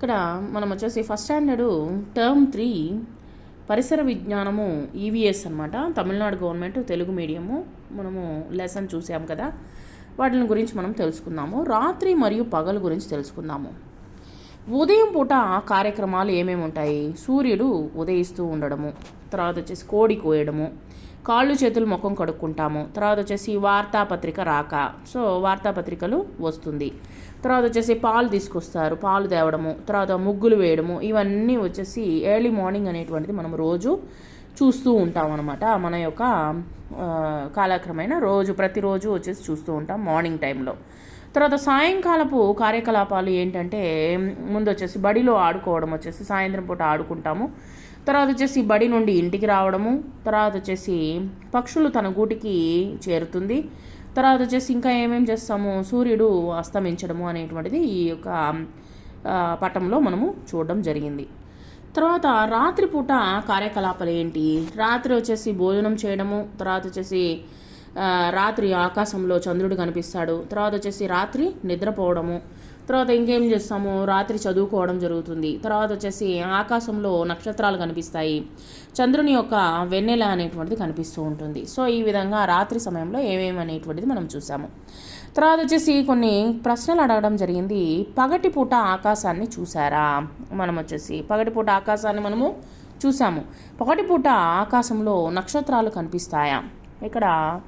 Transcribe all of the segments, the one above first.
ఇక్కడ మనం వచ్చేసి ఫస్ట్ స్టాండర్డు టర్మ్ త్రీ పరిసర విజ్ఞానము ఈవీఎస్ అనమాట తమిళనాడు గవర్నమెంట్ తెలుగు మీడియము మనము లెసన్ చూసాం కదా. వాటిని గురించి మనం తెలుసుకుందాము. రాత్రి మరియు పగలు గురించి తెలుసుకుందాము. ఉదయం పూట కార్యక్రమాలు ఏమేమి ఉంటాయి? సూర్యుడు ఉదయిస్తూ ఉండడము తర్వాత వచ్చేసి కోడి కోయడము కాళ్ళు చేతులు ముఖం కడుక్కుంటాము తర్వాత వచ్చేసి వార్తాపత్రిక రాక. సో వార్తాపత్రికలు వస్తుంది. తర్వాత వచ్చేసి పాలు తీసుకొస్తారు పాలు తేవడము తర్వాత ముగ్గులు వేయడము ఇవన్నీ వచ్చేసి ఎర్లీ మార్నింగ్ అనేటువంటిది మనం రోజు చూస్తూ ఉంటాం అనమాట మన యొక్క కాలక్రమైన కాలక్రమేణా రోజు ప్రతిరోజు వచ్చేసి చూస్తూ ఉంటాం మార్నింగ్ టైంలో. తర్వాత సాయంకాలపు కార్యకలాపాలు ఏంటంటే ముందు వచ్చేసి బడిలో ఆడుకోవడం వచ్చేసి సాయంత్రం పూట ఆడుకుంటాము. తర్వాత వచ్చేసి బడి నుండి ఇంటికి రావడము. తర్వాత వచ్చేసి పక్షులు తన గూటికి చేరుతుంది. తర్వాత వచ్చేసి ఇంకా ఏమేమి చేస్తాము? సూర్యుడు అస్తమించడము అనేటువంటిది ఈ యొక్క పటంలో మనము చూడడం జరిగింది. తర్వాత రాత్రిపూట కార్యకలాపాలు ఏంటి? రాత్రి వచ్చేసి భోజనం చేయడము. తర్వాత వచ్చేసి రాత్రి ఆకాశంలో చంద్రుడు కనిపిస్తాడు. తర్వాత వచ్చేసి రాత్రి నిద్రపోవడము. తర్వాత ఇంకేం చేస్తాము? రాత్రి చదువుకోవడం జరుగుతుంది. తర్వాత వచ్చేసి ఆకాశంలో నక్షత్రాలు కనిపిస్తాయి. చంద్రుని యొక్క వెన్నెల అనేటువంటిది కనిపిస్తూ ఉంటుంది. సో ఈ విధంగా రాత్రి సమయంలో ఏమేమి అనేటువంటిది మనం చూసాము. తర్వాత వచ్చేసి కొన్ని ప్రశ్నలు అడగడం జరిగింది. పగటిపూట ఆకాశాన్ని చూసారా మనం వచ్చేసి పగటిపూట ఆకాశాన్ని మనము చూసాము. పగటిపూట ఆకాశంలో నక్షత్రాలు కనిపిస్తాయా? ఇక్కడ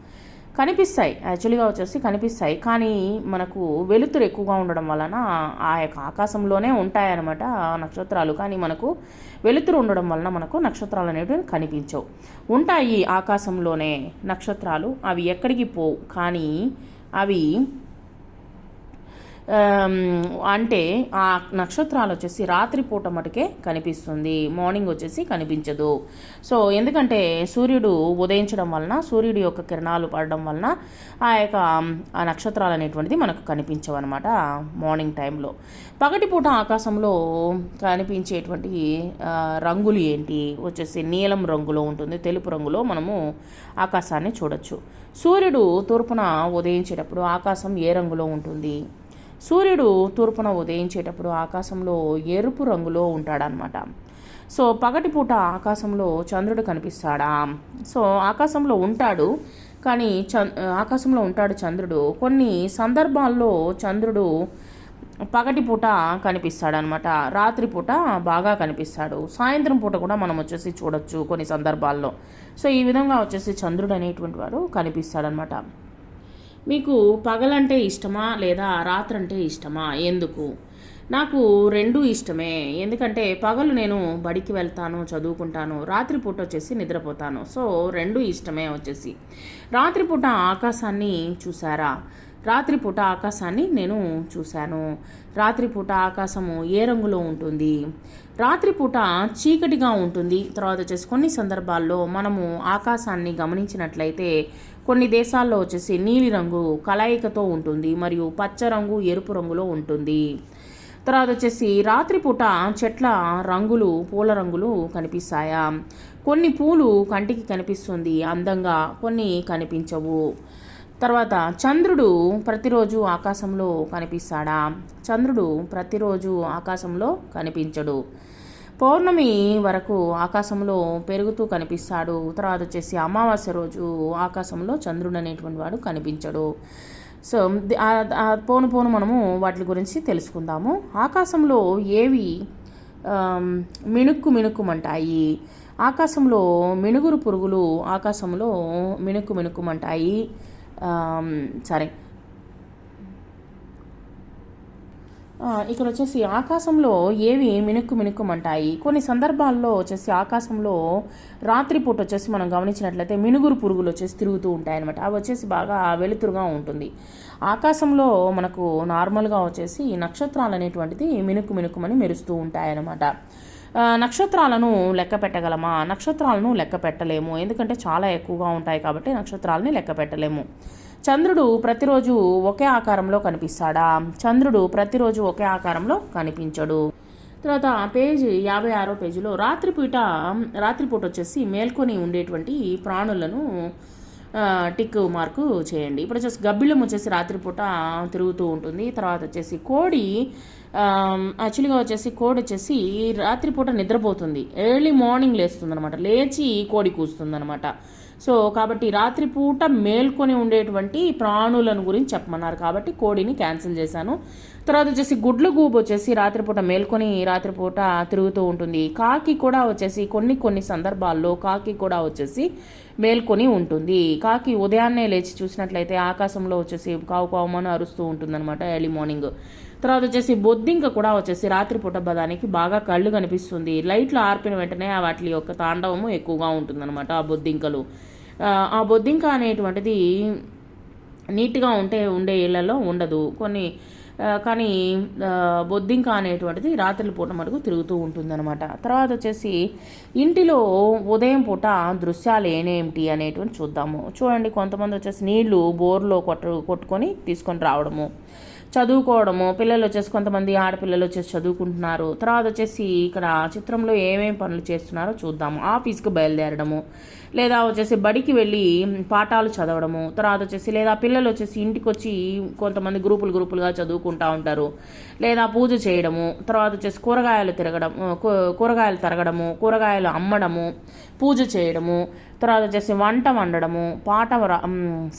కనిపిస్తాయి. యాక్చువల్గా వచ్చేసి కనిపిస్తాయి. కానీ మనకు వెలుతురు ఎక్కువగా ఉండడం వలన ఆ యొక్క ఆకాశంలోనే ఉంటాయన్నమాట ఆ నక్షత్రాలు. కానీ మనకు వెలుతురు ఉండడం వలన మనకు నక్షత్రాలు అనేవి కనిపించవు. ఉంటాయి ఆకాశంలోనే నక్షత్రాలు. అవి ఎక్కడికి పోవు. కానీ అవి అంటే ఆ నక్షత్రాలు వచ్చేసి రాత్రిపూట మటుకే కనిపిస్తుంది. మార్నింగ్ వచ్చేసి కనిపించదు. సో ఎందుకంటే సూర్యుడు ఉదయించడం వలన సూర్యుడి యొక్క కిరణాలు పడడం వలన ఆ యొక్క ఆ నక్షత్రాలు అనేటువంటిది మనకు కనిపించవు అనమాట మార్నింగ్ టైంలో. పగటిపూట ఆకాశంలో కనిపించేటువంటి రంగులు ఏంటి? వచ్చేసి నీలం రంగులో ఉంటుంది తెలుపు రంగులో మనము ఆకాశాన్ని చూడొచ్చు. సూర్యుడు తూర్పున ఉదయించేటప్పుడు ఆకాశం ఏ రంగులో ఉంటుంది? సూర్యుడు తూర్పున ఉదయించేటప్పుడు ఆకాశంలో ఎరుపు రంగులో ఉంటాడనమాట సో పగటిపూట ఆకాశంలో చంద్రుడు కనిపిస్తాడా? సో ఆకాశంలో ఉంటాడు కానీ చం ఆకాశంలో ఉంటాడు చంద్రుడు. కొన్ని సందర్భాల్లో చంద్రుడు పగటిపూట కనిపిస్తాడనమాట రాత్రిపూట బాగా కనిపిస్తాడు. సాయంత్రం పూట కూడా మనం వచ్చేసి చూడొచ్చు కొన్ని సందర్భాల్లో. సో ఈ విధంగా వచ్చేసి చంద్రుడు అనేటువంటి వాడు కనిపిస్తాడనమాట మీకు పగలంటే ఇష్టమా లేదా రాత్రంటే ఇష్టమా? ఎందుకు? నాకు రెండూ ఇష్టమే. ఎందుకంటే పగలు నేను బడికి వెళ్తాను చదువుకుంటాను రాత్రిపూట వచ్చేసి నిద్రపోతాను. సో రెండు ఇష్టమే వచ్చేసి. రాత్రిపూట ఆకాశాన్ని చూసారా రాత్రిపూట ఆకాశాన్ని నేను చూశాను. రాత్రిపూట ఆకాశము ఏ రంగులో ఉంటుంది? రాత్రిపూట చీకటిగా ఉంటుంది. తర్వాత వచ్చేసి కొన్ని సందర్భాల్లో మనము ఆకాశాన్ని గమనించినట్లయితే కొన్ని దేశాల్లో వచ్చేసి నీలిరంగు కలయికతో ఉంటుంది మరియు పచ్చ రంగు ఎరుపు రంగులో ఉంటుంది. తర్వాత వచ్చేసి రాత్రిపూట చెట్ల రంగులు పూల రంగులు కనిపిస్తాయా? కొన్ని పూలు కంటికి కనిపిస్తుంది అందంగా కొన్ని కనిపించవు. తర్వాత చంద్రుడు ప్రతిరోజు ఆకాశంలో కనిపిస్తాడా? చంద్రుడు ప్రతిరోజు ఆకాశంలో కనిపించడు. పౌర్ణమి వరకు ఆకాశంలో పెరుగుతూ కనిపిస్తాడు. తర్వాత వచ్చేసి అమావాస్య రోజు ఆకాశంలో చంద్రుడు అనేటువంటి వాడు కనిపించడు. సో పోను పోను మనము వాటి గురించి తెలుసుకుందాము. ఆకాశంలో ఏవి మిణుక్కు మిణుక్కుమంటాయి? ఆకాశంలో మినుగురు పురుగులు ఆకాశంలో మిణుక్కు మిణుక్కుమంటాయి. సరే. ఇక్కడ వచ్చేసి ఆకాశంలో ఏవి మినుక్కు మినుక్కుమంటాయి? కొన్ని సందర్భాల్లో వచ్చేసి ఆకాశంలో రాత్రిపూట వచ్చేసి మనం గమనించినట్లయితే మినుగురు పురుగులు వచ్చేసి తిరుగుతూ ఉంటాయి అనమాట అవి వచ్చేసి బాగా వెలుతురుగా ఉంటుంది. ఆకాశంలో మనకు నార్మల్గా వచ్చేసి నక్షత్రాలు అనేటువంటిది మినుక్కు మినుక్కుమని మెరుస్తూ ఉంటాయన్నమాట. నక్షత్రాలను లెక్క పెట్టగలమా? నక్షత్రాలను లెక్క పెట్టలేము. ఎందుకంటే చాలా ఎక్కువగా ఉంటాయి కాబట్టి నక్షత్రాలని లెక్క పెట్టలేము. చంద్రుడు ప్రతిరోజు ఒకే ఆకారంలో కనిపిస్తాడా? చంద్రుడు ప్రతిరోజు ఒకే ఆకారంలో కనిపించడు. తర్వాత పేజీ యాభై ఆరో పేజీలో రాత్రిపూట రాత్రిపూట వచ్చేసి మేల్కొని ఉండేటువంటి ప్రాణులను టిక్ మార్కు చేయండి. ఇప్పుడు వచ్చేసి గబ్బిలం వచ్చేసి రాత్రిపూట తిరుగుతూ ఉంటుంది. తర్వాత వచ్చేసి కోడి యాక్చువల్గా వచ్చేసి కోడి వచ్చేసి రాత్రిపూట నిద్రపోతుంది. ఎర్లీ మార్నింగ్ లేస్తుంది అనమాట లేచి కోడి కూస్తుంది అనమాట సో కాబట్టి రాత్రిపూట మేల్కొని ఉండేటువంటి ప్రాణులను గురించి చెప్పమన్నారు. కాబట్టి కోడిని క్యాన్సిల్ చేశాను. తర్వాత వచ్చేసి గుడ్లు గూబు వచ్చేసి రాత్రిపూట మేల్కొని రాత్రిపూట తిరుగుతూ ఉంటుంది. కాకి కూడా వచ్చేసి కొన్ని కొన్ని సందర్భాల్లో కాకి కూడా వచ్చేసి మేల్కొని ఉంటుంది. కాకి ఉదయాన్నే లేచి చూసినట్లయితే ఆకాశంలో వచ్చేసి కావు కావుమని అరుస్తూ ఉంటుందన్నమాట ఎర్లీ మార్నింగ్. తర్వాత వచ్చేసి బొద్దింక కూడా వచ్చేసి రాత్రిపూట బదానికి బాగా కళ్ళు కనిపిస్తుంది. లైట్లు ఆర్పిన వెంటనే వాటి యొక్క తాండవము ఎక్కువగా ఉంటుందన్నమాట ఆ బొద్దింకలు. ఆ బొద్దింక అనేటువంటిది నీట్గా ఉంటే ఉండే ఇళ్ళలో ఉండదు. కొన్ని కానీ బొద్దింక అనేటువంటిది రాత్రి పూట మటుకు తిరుగుతూ ఉంటుందన్నమాట. తర్వాత వచ్చేసి ఇంటిలో ఉదయం పూట దృశ్యాలు ఏనేమిటి అనేటువంటి చూద్దాము. చూడండి కొంతమంది వచ్చేసి నీళ్ళు బోర్లో కొట్టు కొట్టుకొని తీసుకొని రావడము. చదువుకోవడము పిల్లలు వచ్చేసి కొంతమంది ఆడపిల్లలు వచ్చేసి చదువుకుంటున్నారు. తర్వాత వచ్చేసి ఇక్కడ చిత్రంలో ఏమేమి పనులు చేస్తున్నారో చూద్దాము. ఆఫీస్కి బయలుదేరడము. లేదా వచ్చేసి బడికి వెళ్ళి పాఠాలు చదవడము తర్వాత వచ్చేసి లేదా పిల్లలు వచ్చేసి ఇంటికి వచ్చి కొంతమంది గ్రూపులు గ్రూపులుగా చదువుకుంటూ ఉంటారు. లేదా పూజ చేయడము తర్వాత వచ్చేసి కూరగాయలు తిరగడం కూరగాయలు తరగడము కూరగాయలు అమ్మడము పూజ చేయడము తర్వాత వచ్చేసి వంట వండడము పాట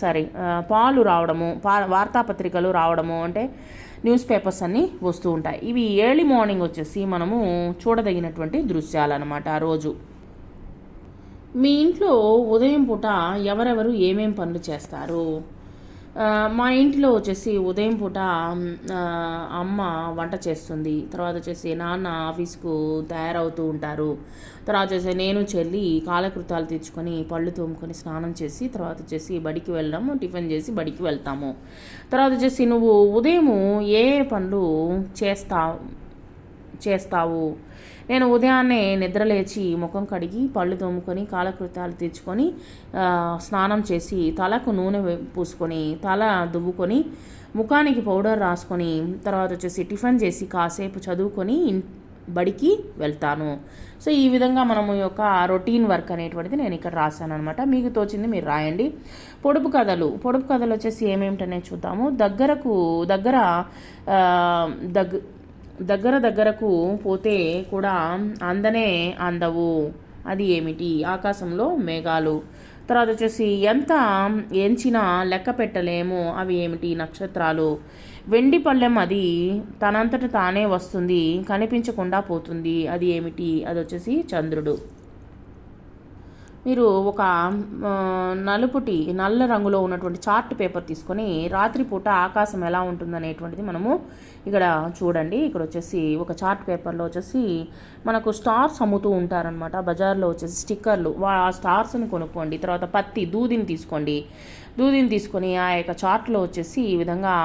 సారీ పాలు రావడము పా వార్తాపత్రికలు రావడము అంటే న్యూస్ పేపర్స్ అన్నీ వస్తూ ఉంటాయి. ఇవి ఎర్లీ మార్నింగ్ వచ్చేసి మనము చూడదగినటువంటి దృశ్యాలు అనమాట ఆ రోజు. మీ ఇంట్లో ఉదయం పూట ఎవరెవరు ఏమేం పనులు చేస్తారు? మా ఇంట్లో వచ్చేసి ఉదయం పూట అమ్మ వంట చేస్తుంది. తర్వాత వచ్చేసి నాన్న ఆఫీస్కు తయారవుతూ ఉంటారు. తర్వాత వచ్చేసి నేను చెల్లి కాలకృతాలు తెచ్చుకొని పళ్ళు తోముకొని స్నానం చేసి తర్వాత వచ్చేసి బడికి వెళ్ళాము టిఫిన్ చేసి బడికి వెళ్తాము. తర్వాత వచ్చేసి నువ్వు ఉదయం ఏ పనులు చేస్తావు చేస్తావు. నేను ఉదయాన్నే నిద్రలేచి ముఖం కడిగి పళ్ళు తోముకొని కాలకృత్యాలు తెచ్చుకొని స్నానం చేసి తలకు నూనె పూసుకొని తల దువ్వుకొని ముఖానికి పౌడర్ రాసుకొని తర్వాత వచ్చేసి టిఫిన్ చేసి కాసేపు చదువుకొని బడికి వెళ్తాను. సో ఈ విధంగా మనము యొక్క రొటీన్ వర్క్ అనేటువంటిది నేను ఇక్కడ రాశాను అనమాట మీకు తోచింది మీరు రాయండి. పొడుపు కథలు. పొడుపు కథలు వచ్చేసి ఏమేమిటనే చూద్దాము. దగ్గరకు దగ్గర దగ్గ దగ్గర దగ్గరకు పోతే కూడా అందనే అందవు. అది ఏమిటి? ఆకాశంలో మేఘాలు. తర్వాత వచ్చేసి ఎంత ఎంచినా లెక్క పెట్టలేము. అవి ఏమిటి? నక్షత్రాలు. వెండి పళ్ళెం అది తనంతట తానే వస్తుంది. కనిపించకుండా పోతుంది. అది ఏమిటి? అది వచ్చేసి చంద్రుడు. మీరు ఒక నలుపుటి నల్ల రంగులో ఉన్నటువంటి చార్ట్ పేపర్ తీసుకొని రాత్రిపూట ఆకాశం ఎలా ఉంటుందనేటువంటిది మనము ఇక్కడ చూడండి. ఇక్కడ వచ్చేసి ఒక చార్ట్ పేపర్లో వచ్చేసి మనకు స్టార్స్ అమ్ముతూ ఉంటారనమాట బజార్లో వచ్చేసి స్టిక్కర్లు. ఆ స్టార్స్ని కొనుక్కోండి. తర్వాత పత్తి దూదిని తీసుకోండి. దూదిని తీసుకొని ఆ యొక్క చార్ట్లో వచ్చేసి ఈ విధంగా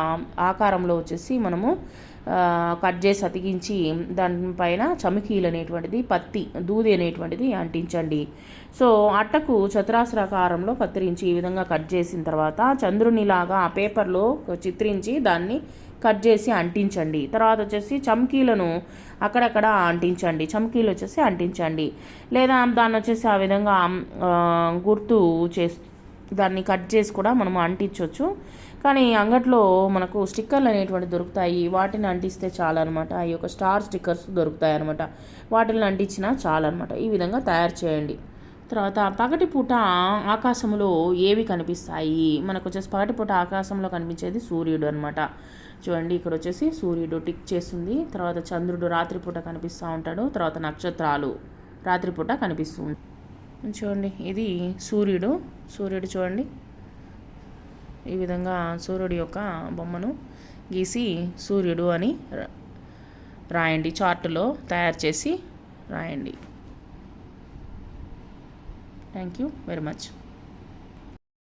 ఆకారంలో వచ్చేసి మనము కట్ చేసి అతికించి దానిపైన చమకీలు అనేటువంటిది పత్తి దూది అనేటువంటిది అంటించండి. సో అట్టకు చతురాశ్రాకారంలో కత్తిరించి ఈ విధంగా కట్ చేసిన తర్వాత చంద్రునిలాగా ఆ పేపర్లో చిత్రించి దాన్ని కట్ చేసి అంటించండి. తర్వాత వచ్చేసి చమ్కీలను అక్కడక్కడ అంటించండి. చమ్కీలు వచ్చేసి అంటించండి. లేదా దాన్ని వచ్చేసి ఆ విధంగా గుర్తు చేస్తూ దాన్ని కట్ చేసి కూడా మనం అంటించవచ్చు కానీ అంగట్లో మనకు స్టిక్కర్లు అనేటువంటి దొరుకుతాయి. వాటిని అంటిస్తే చాలన్నమాట. ఈ యొక్క స్టార్ స్టిక్కర్స్ దొరుకుతాయి అనమాట వాటిని అంటించినా చాలన్నమాట. ఈ విధంగా తయారు చేయండి. తర్వాత పగటిపూట ఆకాశంలో ఏవి కనిపిస్తాయి? మనకు వచ్చేసి పగటిపూట ఆకాశంలో కనిపించేది సూర్యుడు అనమాట చూడండి ఇక్కడ వచ్చేసి సూర్యుడు టిక్ చేస్తుంది. తర్వాత చంద్రుడు రాత్రిపూట కనిపిస్తూ ఉంటాడు. తర్వాత నక్షత్రాలు రాత్రిపూట కనిపిస్తూ చూడండి ఇది సూర్యుడు. సూర్యుడు చూడండి. ఈ విధంగా సూర్యుడి యొక్క బొమ్మను గీసి సూర్యుడు అని రాయండి. చార్టులో తయారు చేసి రాయండి. Thank you very much.